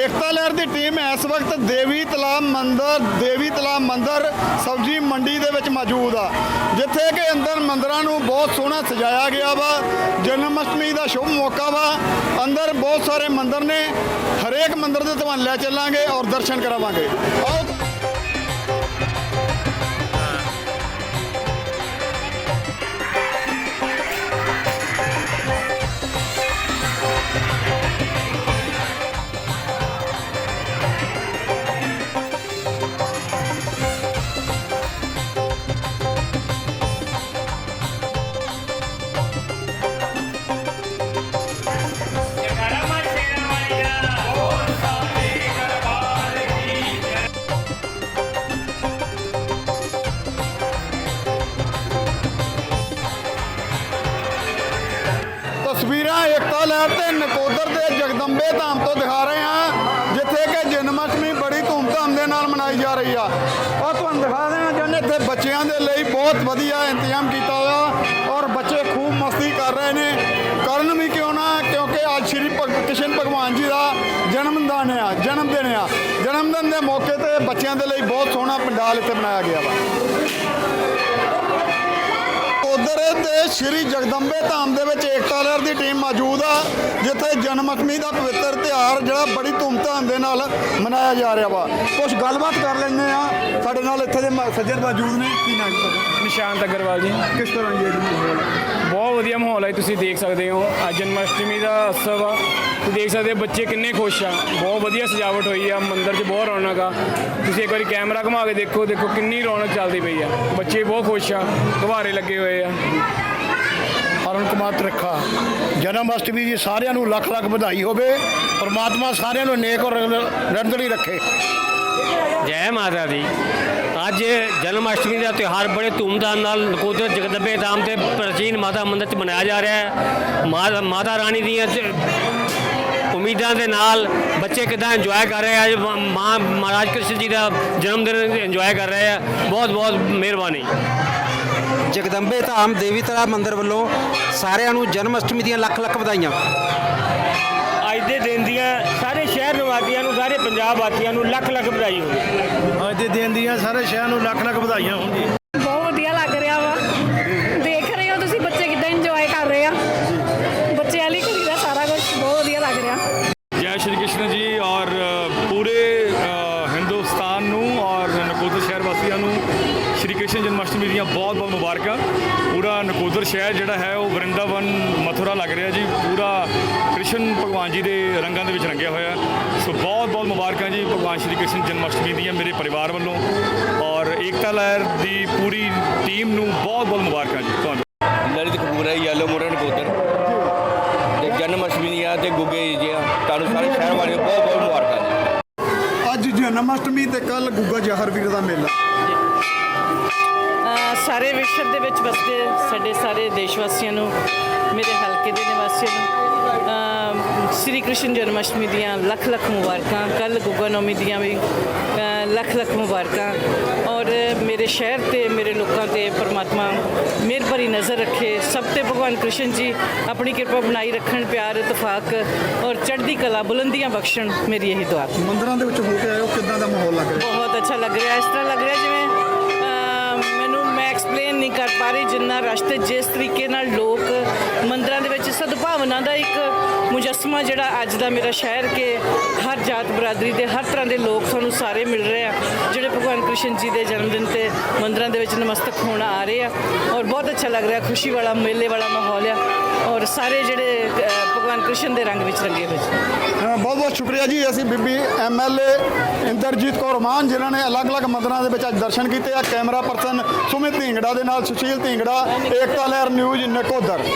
ਏਕਤਾ ਲਹਿਰ ਦੀ ਟੀਮ ਇਸ ਵਕਤ ਦੇਵੀ ਤਲਾਬ ਮੰਦਰ, ਦੇਵੀ ਤਲਾਬ ਮੰਦਰ, ਸਬਜ਼ੀ ਮੰਡੀ ਦੇ ਵਿੱਚ ਮੌਜੂਦ ਆ। ਜਿੱਥੇ ਕਿ ਅੰਦਰ ਮੰਦਰਾਂ ਨੂੰ ਬਹੁਤ ਸੋਹਣਾ ਸਜਾਇਆ ਗਿਆ ਵਾ। ਜਨਮ ਅਸ਼ਟਮੀ ਦਾ ਸ਼ੁਭ ਮੌਕਾ ਵਾ। ਅੰਦਰ ਬਹੁਤ ਸਾਰੇ ਮੰਦਰ ਨੇ। ਹਰੇਕ ਮੰਦਰ ਦੇ ਤੁਹਾਨੂੰ ਲੈ ਚੱਲਾਂਗੇ ਔਰ ਦਰਸ਼ਨ ਕਰਾਵਾਂਗੇ। ਆਓ ਏਕਤਾ ਲਹਿਰ ਤੇ ਨਕੋਦਰ ਦੇ ਜਗਦੰਬੇ ਧਾਮ ਤੋਂ ਦਿਖਾ ਰਹੇ ਹਾਂ, ਜਿੱਥੇ ਕਿ ਜਨਮ ਅਸ਼ਟਮੀ ਬੜੀ ਧੂਮਧਾਮ ਦੇ ਨਾਲ ਮਨਾਈ ਜਾ ਰਹੀ ਆ। ਔਰ ਤੁਹਾਨੂੰ ਦਿਖਾ ਦੇਣਾ ਚਾਹੁੰਦੇ ਇੱਥੇ ਬੱਚਿਆਂ ਦੇ ਲਈ ਬਹੁਤ ਵਧੀਆ ਇੰਤਜ਼ਾਮ ਕੀਤਾ ਹੋਇਆ ਔਰ ਬੱਚੇ ਖੂਬ ਮਸਤੀ ਕਰ ਰਹੇ ਨੇ। ਕਰਨ ਵੀ ਕਿਉਂ ਨਾ, ਕਿਉਂਕਿ ਅੱਜ ਸ਼੍ਰੀ ਭਗ- ਕ੍ਰਿਸ਼ਨ ਭਗਵਾਨ ਜੀ ਦਾ ਜਨਮ ਦਿਨ ਆ, ਜਨਮ ਦਿਨ ਆ। ਜਨਮ ਦਿਨ ਦੇ ਮੌਕੇ ਤੇ ਬੱਚਿਆਂ ਦੇ ਲਈ ਬਹੁਤ ਸੋਹਣਾ ਪੰਡਾਲ ਇੱਥੇ ਬਣਾਇਆ ਗਿਆ ਵਾ। ਤੇ ਸ਼੍ਰੀ ਜਗਦੰਬੇ ਧਾਮ ਦੇ ਵਿੱਚ ਏਕਤਾ ਲਹਿਰ ਦੀ ਟੀਮ ਮੌਜੂਦ ਆ ਜਿੱਥੇ ਜਨਮ ਅਸ਼ਟਮੀ ਦਾ ਪਵਿੱਤਰ ਤਿਉਹਾਰ ਜਿਹੜਾ ਬੜੀ ਧੂਮਧਾਮ ਦੇ ਨਾਲ ਮਨਾਇਆ ਜਾ ਰਿਹਾ ਵਾ। ਕੁਝ ਗੱਲਬਾਤ ਕਰ ਲੈਂਦੇ ਆ ਸਾਡੇ ਨਾਲ ਇੱਥੇ ਦੇ ਸੱਜਣ ਮੌਜੂਦ ਨੇ। ਕੀ ਨਾਮ ਤੁਹਾਡਾ? ਨਿਸ਼ਾਂਤ ਅਗਰਵਾਲ ਜੀ। ਕਿਸ ਤਰ੍ਹਾਂ ਜੀ ਵਧੀਆ ਮਾਹੌਲ ਹੈ ਤੁਸੀਂ ਦੇਖ ਸਕਦੇ ਹੋ। ਅੱਜ ਜਨਮ ਅਸ਼ਟਮੀ ਦਾ ਉਤਸਵ ਆ। ਤੁਸੀਂ ਦੇਖ ਸਕਦੇ ਹੋ ਬੱਚੇ ਕਿੰਨੇ ਖੁਸ਼ ਆ। ਬਹੁਤ ਵਧੀਆ ਸਜਾਵਟ ਹੋਈ ਆ। ਮੰਦਿਰ 'ਚ ਬਹੁਤ ਰੌਣਕ ਆ। ਤੁਸੀਂ ਇੱਕ ਵਾਰੀ ਕੈਮਰਾ ਘੁਮਾ ਕੇ ਦੇਖੋ। ਦੇਖੋ ਕਿੰਨੀ ਰੌਣਕ ਚੱਲਦੀ ਪਈ ਆ। ਬੱਚੇ ਬਹੁਤ ਖੁਸ਼ ਆ। ਗੁਬਾਰੇ ਲੱਗੇ ਹੋਏ ਆ। ਅਰੁਣ ਕੁਮਾਰ ਤ੍ਰਿਖਾ ਜਨਮ ਅਸ਼ਟਮੀ ਦੀ ਸਾਰਿਆਂ ਨੂੰ ਲੱਖ ਲੱਖ ਵਧਾਈ ਹੋਵੇ। ਪਰਮਾਤਮਾ ਸਾਰਿਆਂ ਨੂੰ ਨੇਕ ਔਰ ਨਿਰੰਤਰ ਰੱਖੇ। ਜੈ ਮਾਤਾ ਦੀ। ਅੱਜ ਜਨਮ ਅਸ਼ਟਮੀ ਦਾ ਤਿਉਹਾਰ ਬੜੇ ਧੂਮਧਾਮ ਨਾਲ ਨਕੋਦਰ ਜਗਦੰਬੇ ਧਾਮ ਤੇ ਪ੍ਰਾਚੀਨ ਮਾਤਾ ਮੰਦਰ 'ਚ ਮਨਾਇਆ ਜਾ ਰਿਹਾ ਹੈ। ਮਾ- ਮਾਤਾ ਰਾਣੀ ਦੀਆਂ ਉਮੀਦਾਂ ਦੇ ਨਾਲ ਬੱਚੇ ਕਿਦਾਂ ਇੰਜੋਏ ਕਰ ਰਹੇ ਆ, ਅੱਜ ਮਾਂ ਮਹਾਰਾਜ ਕ੍ਰਿਸ਼ਨ ਜੀ ਦਾ ਜਨਮ ਦਿਨ ਇੰਜੋਏ ਕਰ ਰਹੇ ਆ। ਬਹੁਤ ਬਹੁਤ ਮਿਹਰਬਾਨੀ। ਜਗਦੰਬੇ ਧਾਮ ਦੇਵੀ ਤਲਾ ਮੰਦਿਰ ਵੱਲੋਂ ਸਾਰਿਆਂ ਨੂੰ ਜਨਮ ਅਸ਼ਟਮੀ ਦੀਆਂ ਲੱਖ ਲੱਖ ਵਧਾਈਆਂ। ਸਾਰੇ ਪੰਜਾਬ ਵਾਸੀਆਂ ਨੂੰ ਲੱਖ ਲੱਖ ਵਧਾਈ ਹੋਵੇ। ਅੱਜ ਦੇ ਦਿਨ ਦੀਆਂ ਸਾਰੇ ਸ਼ਹਿਰ ਨੂੰ ਲੱਖ ਲੱਖ ਵਧਾਈਆਂ ਹੋਣ ਜੀ ਬਹੁਤ ਵਧੀਆ ਲੱਗ ਰਿਹਾ ਵਾ। ਦੇਖ ਰਹੇ ਹੋ ਤੁਸੀਂ ਬੱਚੇ ਕਿੱਦਾਂ ਇੰਜੋਏ ਕਰ ਰਹੇ ਆ। ਬੱਚਿਆਂ ਲਈ ਕਰੀਦਾ ਸਾਰਾ ਕੁਝ ਬਹੁਤ ਵਧੀਆ ਲੱਗ ਰਿਹਾ। ਜੈ ਸ਼੍ਰੀ ਕ੍ਰਿਸ਼ਨ ਜੀ ਔਰ ਪੂਰੇ ਹਿੰਦੁਸਤਾਨ ਨੂੰ ਔਰ ਨਕੋਦਰ ਸ਼ਹਿਰ ਵਾਸੀਆਂ ਨੂੰ ਸ਼੍ਰੀ ਕ੍ਰਿਸ਼ਨ ਜਨਮ ਅਸ਼ਟਮੀ ਦੀਆਂ ਬਹੁਤ ਬਹੁਤ ਮੁਬਾਰਕਾਂ। ਪੂਰਾ ਨਕੋਦਰ ਸ਼ਹਿਰ ਜਿਹੜਾ ਹੈ ਉਹ ਵਰਿੰਦਾਵਨ ਮਥੁਰਾ ਲੱਗ ਰਿਹਾ ਜੀ। ਪੂਰਾ ਕ੍ਰਿਸ਼ਨ ਭਗਵਾਨ ਜੀ ਦੇ ਰੰਗਾਂ ਦੇ ਵਿੱਚ ਰੰਗਿਆ ਹੋਇਆ। ਸੋ ਬਹੁਤ ਬਹੁਤ ਮੁਬਾਰਕਾਂ ਜੀ ਭਗਵਾਨ ਸ਼੍ਰੀ ਕ੍ਰਿਸ਼ਨ ਜਨਮ ਅਸ਼ਟਮੀ ਦੀਆਂ ਮੇਰੇ ਪਰਿਵਾਰ ਵੱਲੋਂ। ਔਰ ਏਕਤਾ ਲਹਿਰ ਦੀ ਪੂਰੀ ਟੀਮ ਨੂੰ ਬਹੁਤ ਬਹੁਤ ਮੁਬਾਰਕਾਂ ਜੀ ਤੁਹਾਨੂੰ। ਲਲਿਤ ਕਪੂਰ ਹੈ ਯੈਲੋ ਮੋਡਰਨ ਕੋਦਰ ਤੇ ਜਨਮ ਅਸ਼ਟਮੀ ਦੀਆਂ ਤੇ ਗੁੱਗੇ ਜੀ ਤੁਹਾਨੂੰ ਸਾਰੇ ਸ਼ਹਿਰ ਵਾਲਿਆਂ ਨੂੰ ਬਹੁਤ ਬਹੁਤ ਮੁਬਾਰਕਾਂ ਜੀ। ਅੱਜ ਜਨਮ ਅਸ਼ਟਮੀ ਤੇ ਕੱਲ ਗੁੱਗਾ ਜਹਰ ਵੀਰ ਦਾ ਮੇਲਾ। ਸਾਰੇ ਵਿਸ਼ਵ ਦੇ ਵਿੱਚ ਵਸਦੇ ਸਾਡੇ ਸਾਰੇ ਦੇਸ਼ ਵਾਸੀਆਂ ਨੂੰ ਮੇਰੇ ਹਲਕੇ ਦੇ ਨਿਵਾਸੀਆਂ ਨੂੰ ਸ੍ਰੀ ਕ੍ਰਿਸ਼ਨ ਜਨਮ ਅਸ਼ਟਮੀ ਦੀਆਂ ਲੱਖ ਲੱਖ ਮੁਬਾਰਕਾਂ ਕੱਲ ਗੁੱਗਾ ਨੌਮੀ ਦੀਆਂ ਵੀ ਲੱਖ ਲੱਖ ਮੁਬਾਰਕਾਂ ਔਰ ਮੇਰੇ ਸ਼ਹਿਰ ਤੇ ਮੇਰੇ ਲੋਕਾਂ ਤੇ ਪਰਮਾਤਮਾ ਮਿਹਰ ਭਰੀ ਨਜ਼ਰ ਰੱਖੇ। ਸਭ ਤੇ ਭਗਵਾਨ ਕ੍ਰਿਸ਼ਨ ਜੀ ਆਪਣੀ ਕਿਰਪਾ ਬਣਾਈ ਰੱਖਣ ਪਿਆਰ ਇਤਫਾਕ ਔਰ ਚੜ੍ਹਦੀ ਕਲਾ ਬੁਲੰਦੀਆਂ ਬਖਸ਼ਣ ਮੇਰੀ ਇਹੀ ਦੁਆ। ਮੰਦਰਾਂ ਦੇ ਵਿੱਚ ਹੋ ਕੇ ਹੋ ਕਿੱਦਾਂ ਦਾ ਮਾਹੌਲ ਲੱਗ ਰਿਹਾ? ਬਹੁਤ ਅੱਛਾ ਲੱਗ ਰਿਹਾ ਇਸ ਤਰ੍ਹਾਂ ਲੱਗ ਰਿਹਾ ਜਿਵੇਂ ਕਰ ਪਾ ਰਹੀ, ਜਿੰਨਾ ਰਸਤੇ ਜਿਸ ਤਰੀਕੇ ਨਾਲ ਲੋਕ ਮੰਦਰਾਂ ਦੇ ਵਿੱਚ ਸਦਭਾਵਨਾ ਦਾ ਇੱਕ ਮੁਜਸਮਾ ਜਿਹੜਾ ਅੱਜ ਦਾ ਮੇਰਾ ਸ਼ਹਿਰ ਕਿ ਹਰ ਜਾਤ ਬਰਾਦਰੀ ਦੇ ਹਰ ਤਰ੍ਹਾਂ ਦੇ ਲੋਕ ਸਾਨੂੰ ਸਾਰੇ ਮਿਲ ਰਹੇ ਆ, ਜਿਹੜੇ ਭਗਵਾਨ ਕ੍ਰਿਸ਼ਨ ਜੀ ਦੇ ਜਨਮ ਦਿਨ ਤੇ ਮੰਦਰਾਂ ਦੇ ਵਿੱਚ ਨਮਸਤਕ ਹੋਣ ਆ ਰਹੇ ਆ। ਔਰ ਬਹੁਤ ਅੱਛਾ ਲੱਗ ਰਿਹਾ, ਖੁਸ਼ੀ ਵਾਲਾ ਮੇਲੇ ਵਾਲਾ ਮਾਹੌਲ ਆ। ਔਰ ਸਾਰੇ ਜਿਹੜੇ ਭਗਵਾਨ ਕ੍ਰਿਸ਼ਨ ਦੇ ਰੰਗ ਵਿੱਚ ਰੰਗੇ ਹੋਏ ਬਹੁਤ ਬਹੁਤ ਸ਼ੁਕਰੀਆ ਜੀ। ਅਸੀਂ ਬੀਬੀ ਐਮਐਲਏ ਇੰਦਰਜੀਤ ਕੌਰ ਮਾਨ, ਜਿਨ੍ਹਾਂ ਨੇ ਅਲੱਗ-ਅਲੱਗ ਮੰਦਰਾਂ ਦੇ ਵਿੱਚ ਅੱਜ ਦਰਸ਼ਨ ਕੀਤੇ ਆ। ਕੈਮਰਾ ਪਰਸਨ ਸੁਮਿਤ ਢਿੰਗੜਾ ਦੇ ਨਾਲ ਸੁਸ਼ੀਲ ਢਿੰਗੜਾ, ਏਕਤਾ ਲਹਿਰ ਨਿਊਜ਼ ਨਕੋਦਰ।